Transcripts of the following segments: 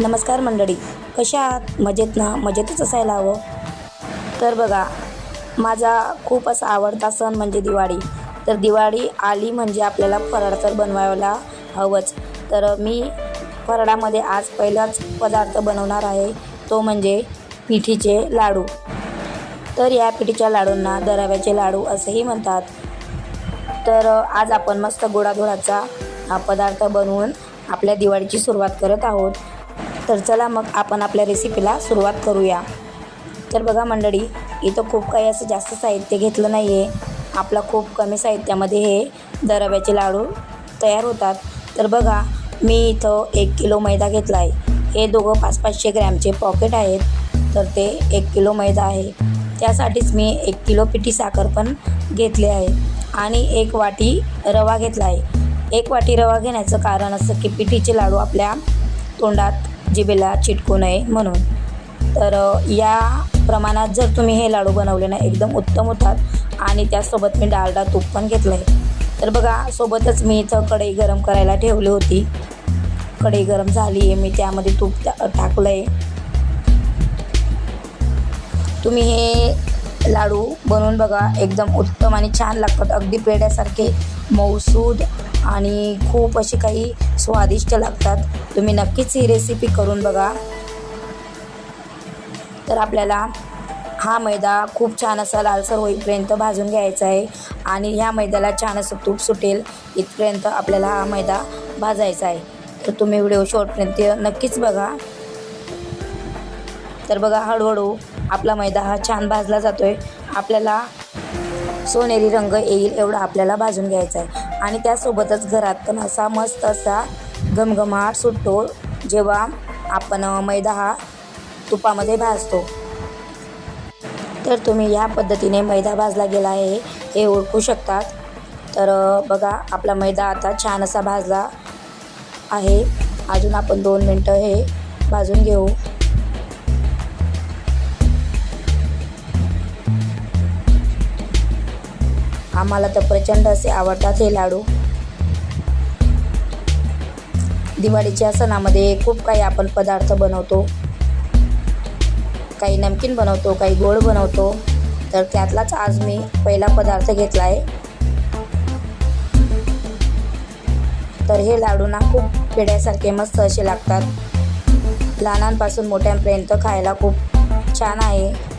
नमस्कार मंडळी कशा आहात? मजेत ना? मजेतच असायला हवं? तर बघा माझा खूप असा आवडता सण म्हणजे दिवाळी. तर दिवाळी आली म्हणजे आपल्याला फराळ तर बनवायला हवंच. तर मी फराळामध्ये आज पहिलाच पदार्थ बनवणार आहे तो म्हणजे पिठीचे लाडू. तर या पिठीच्या लाडूंना दराव्याचे लाडू असेही म्हणतात. तर आज आपण मस्त गोडाधोडाचा हा पदार्थ बनवून आपल्या दिवाळीची सुरुवात करत आहोत. तर चला मग आपण आपल्या रेसिपीला सुरुवात करूया. तर बघा मंडळी इथं खूप काही असं जास्त साहित्य घेतलं नाही आहे आपला खूप कमी साहित्यामध्ये हे दरव्याचे लाडू तयार होतात. तर बघा मी इथं एक किलो मैदा घेतला आहे हे दोघं पाच पाचशे ग्रॅमचे पॉकेट आहेत. तर ते एक किलो मैदा आहे. त्यासाठीच मी एक किलो पिठी साखर पण घेतले आहे. आणि एक वाटी रवा घेतला आहे एक वाटी रवा घेण्याचं कारण असं की पिठीचे लाडू आपल्या तोंडात जिभेला चिटकू नये म्हणून. तर या प्रमाणात जर तुम्ही हे लाडू बनवले ना एकदम उत्तम होतात आणि त्यासोबत मी डालडा तूप पण घेतलं आहे तर बघा सोबतच मी इथं कढई गरम करायला ठेवली होती. कढई गरम झाली आहे मी त्यामध्ये तूप टा टाकलं आहे तुम्ही हे लाडू बनवून बघा एकदम उत्तम आणि छान लागतात. अगदी पेढ्यासारखे मऊसूद आणि खूप असे काही स्वादिष्ट लागतात. तुम्ही नक्कीच ही रेसिपी करून बघा. तर आपल्याला हा मैदा खूप छान असा लालसर होईपर्यंत भाजून घ्यायचा आहे आणि ह्या मैद्याला छान असं तूप सुटेल इथपर्यंत आपल्याला हा मैदा भाजायचा आहे. तर तुम्ही व्हिडिओ शॉर्टपर्यंत नक्कीच बघा. तर बघा हळूहळू आपला मैदा हा छान भाजला जातो आहे आपल्याला सोनेरी रंग येईल एवढा आपल्याला भाजून घ्यायचा आहे. आणि त्यासोबतच घरात पण असा मस्त असा घमघमाट सुटतो जेव्हा आपण मैदा हा तुपामध्ये भाजतो. तर तुम्ही या पद्धतीने मैदा भाजला गेला आहे हे ओळखू शकतात. तर बघा आपला मैदा आता छान असा भाजला आहे. अजून आपण दोन मिनटं हे भाजून घेऊ. आम्हाला तर प्रचंड असे आवडतात हे लाडू. दिवाळीच्या सणामध्ये खूप काही आपण पदार्थ बनवतो. काही नमकीन बनवतो काही गोड बनवतो. तर त्यातलाच आज मी पहिला पदार्थ घेतला आहे. तर हे लाडू ना खूप पेढ्यासारखे मस्त असे लागतात. लहानांपासून मोठ्यांपर्यंत खायला खूप छान आहे.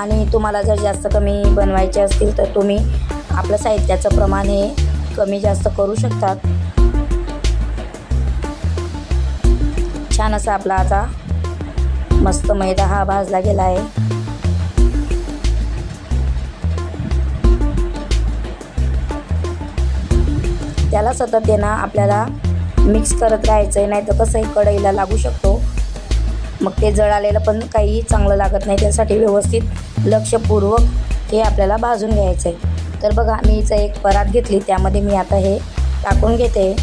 आणि तुम्हाला जर जास्त कमी बनवायचे असतील तर तुम्ही आपलं साहित्याचं प्रमाण हे कमी जास्त करू शकतात छान असा आपला आता मस्त मैदा हा भाजला गेला आहे. त्याला सतत देणं आपल्याला मिक्स करत राहायचं आहे नाही तर कसंही कढईला लागू शकतो. मग ते जळालेलं पण काही चांगलं लागत नाही त्यासाठी व्यवस्थित लक्षपूर्वक हे आपल्याला भाजून घ्यायचं आहे तर बघा मी इथं एक परात घेतली त्यामध्ये मी आता हे टाकून घेते.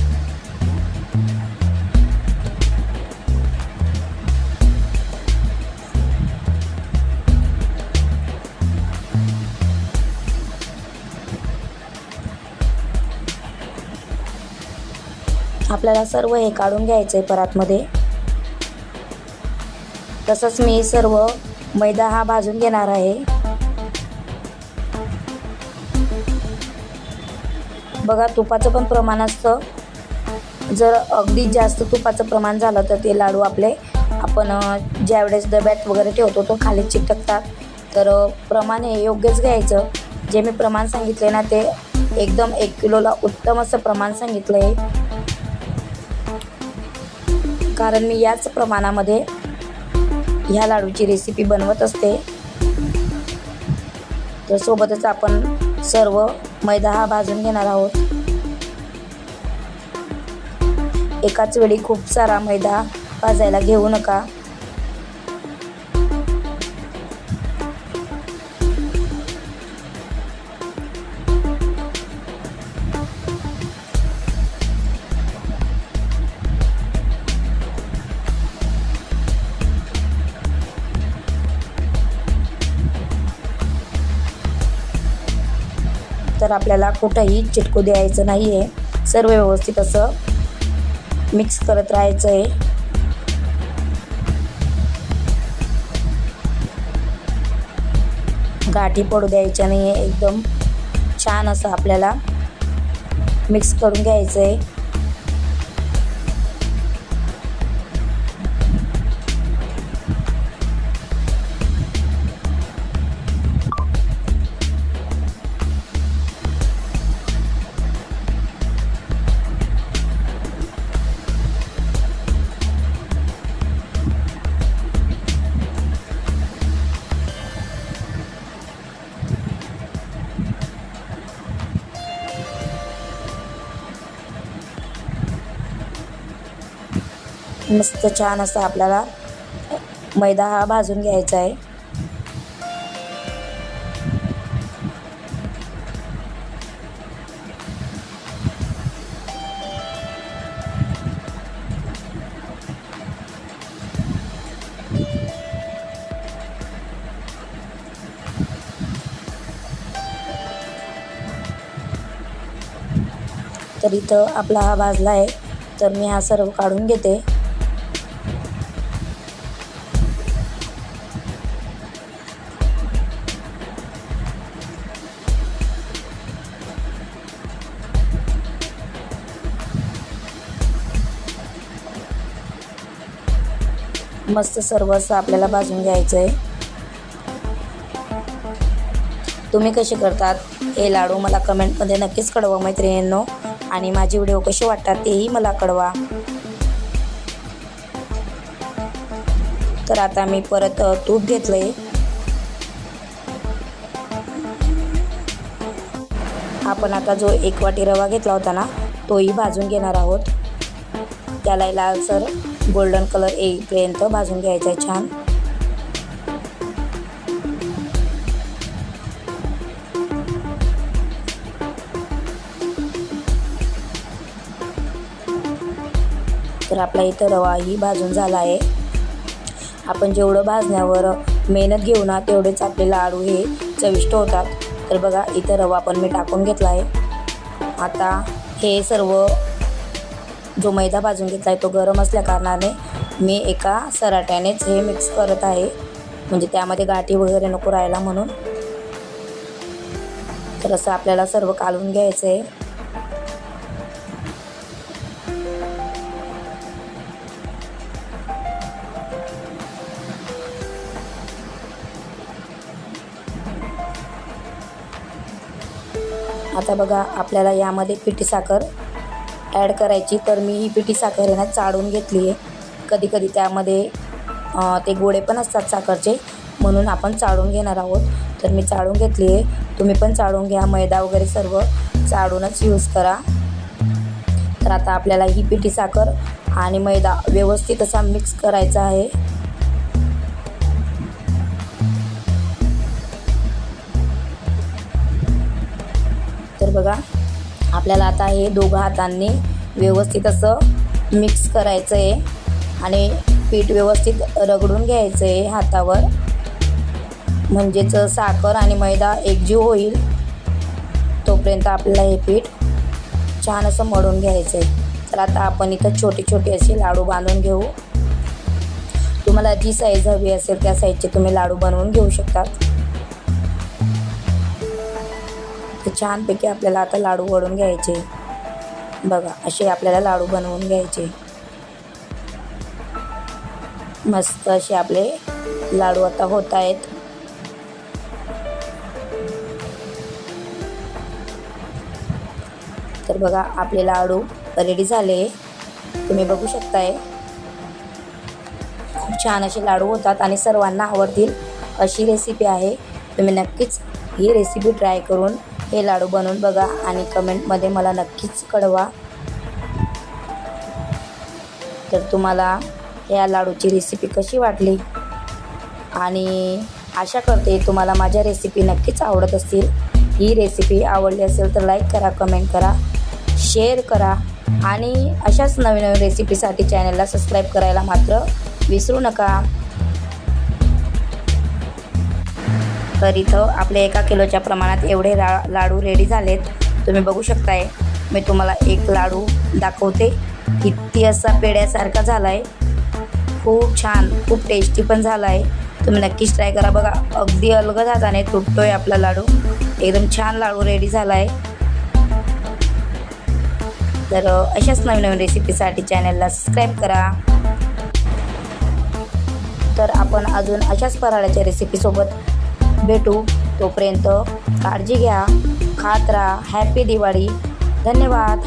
आपल्याला सर्व हे काढून घ्यायचं आहे परातमध्ये. तसंच मी सर्व मैदा हा भाजून घेणार आहे. बघा तुपाचं पण प्रमाण असतं. जर अगदी जास्त तुपाचं प्रमाण झालं तर ते लाडू आपले आपण ज्यावेळेस डब्यात वगैरे ठेवतो तो खाली चिटकतात तर प्रमाण हे योग्यच घ्यायचं. जे मी प्रमाण सांगितले ना ते एकदम एक किलोला उत्तम असं प्रमाण सांगितलं आहे कारण मी याच प्रमाणामध्ये ह्या लाडूची रेसिपी बनवत असते. तर सोबतच आपण सर्व मैदा हा भाजून घेणार आहोत. एकाच वेळी खूप सारा मैदा भाजायला घेऊ नका. तर आपल्याला कुठंही चिटकू द्यायचं नाही आहे सर्व व्यवस्थित असं मिक्स करत राहायचं आहे गाठी पडू द्यायच्या नाही आहे एकदम छान असं आपल्याला मिक्स करून घ्यायचं आहे मस्त छान असा आपल्याला मैदा हा भाजून घ्यायचा आहे. तर इथं आपला हा भाजला आहे. तर मी हा सर्व काढून घेते. मस्त सर्व असं आपल्याला भाजून घ्यायचं आहे तुम्ही कसे करतात हे लाडू मला कमेंटमध्ये नक्कीच कळवा मैत्रिणींनो. आणि माझे व्हिडिओ कसे वाटतात तेही मला कळवा. तर आता मी परत तूप घेतलं आहे आपण आता जो एक वाटी रवा घेतला होता ना तोही भाजून घेणार आहोत. त्याला लालसर गोल्डन कलर येईपर्यंत भाजून घ्यायचा आहे छान. तर आपला इथं रवाही भाजून झाला आहे. आपण जेवढं भाजण्यावर मेहनत घेऊ ना तेवढेच आपले लाडू हे चविष्ट होतात. तर बघा इथं रवा पण मी टाकून घेतला आहे. आता हे सर्व जो मैदा भाजून घेतला आहे तो गरम असल्याकारणाने मी एका सराट्यानेच हे मिक्स करत आहे. म्हणजे त्यामध्ये गाठी वगैरे नको राहायला म्हणून. तर असं आपल्याला सर्व कालवून घ्यायचं आहे आता बघा आपल्याला यामध्ये पिठी साखर ॲड करायची तर मी ही पिठी साखर आहे ना चाळून घेतली आहे. कधी कधी त्यामध्ये ते गोडे पण असतात साखरचे म्हणून आपण चाळून घेणार आहोत. तर मी चाळून घेतली आहे. तुम्ही पण चाळून घ्या. मैदा वगैरे सर्व चाळूनच यूज करा. तर आता आपल्याला ही पिठी साखर आणि मैदा व्यवस्थित असा मिक्स करायचा आहे. आपल्याला आता हे दोघं हातांनी व्यवस्थित असं मिक्स करायचं आहे आणि पीठ व्यवस्थित रगडून घ्यायचं आहे हातावर. म्हणजेच साखर आणि मैदा एकजीव होईल तोपर्यंत आपल्याला हे पीठ छान असं मळून घ्यायचं आहे तर आता आपण इथं छोटे छोटे असे लाडू बांधून घेऊ. तुम्हाला जी साईज हवी असेल त्या साईजचे तुम्ही लाडू बनवून घेऊ शकतात. छानपैकी आपल्याला आता लाडू वळून घ्यायचे. बघा असे आपल्याला लाडू बनवून घ्यायचे. मस्त असे आपले लाडू आता होत आहेत. तर बघा आपले लाडू रेडी झाले. तुम्ही बघू शकताय. खूप छान असे लाडू होतात आणि सर्वांना आवडतील अशी रेसिपी आहे. तुम्ही नक्कीच ही रेसिपी ट्राय करून हे लाडू बनवून बघा आणि कमेंटमध्ये मला नक्कीच कळवा. तर तुम्हाला या लाडूची रेसिपी कशी वाटली? आणि आशा करते तुम्हाला माझ्या रेसिपी नक्कीच आवडत असतील. ही रेसिपी आवडली असेल तर लाईक करा कमेंट करा शेअर करा आणि अशाच नवीन नवीन रेसिपीसाठी चॅनलला सबस्क्राईब करायला मात्र विसरू नका. तर इथं आपले एका किलोच्या प्रमाणात एवढे ला लाडू रेडी झालेत. तुम्ही बघू शकताय मी तुम्हाला एक लाडू दाखवते. किती असा पेड्यासारखा झाला आहे खूप छान खूप टेस्टी पण झाला आहे तुम्ही नक्कीच ट्राय करा बघा. अगदी अलग हाताने तुटतो आहे आपला लाडू. एकदम छान लाडू रेडी झाला आहे तर अशाच नवीन नवीन रेसिपीसाठी चॅनलला सबस्क्राईब करा. तर आपण अजून अशाच फराळाच्या रेसिपीसोबत भेटू. तोपर्यंत काळजी घ्या खात राहा. हॅपी दिवाळी धन्यवाद.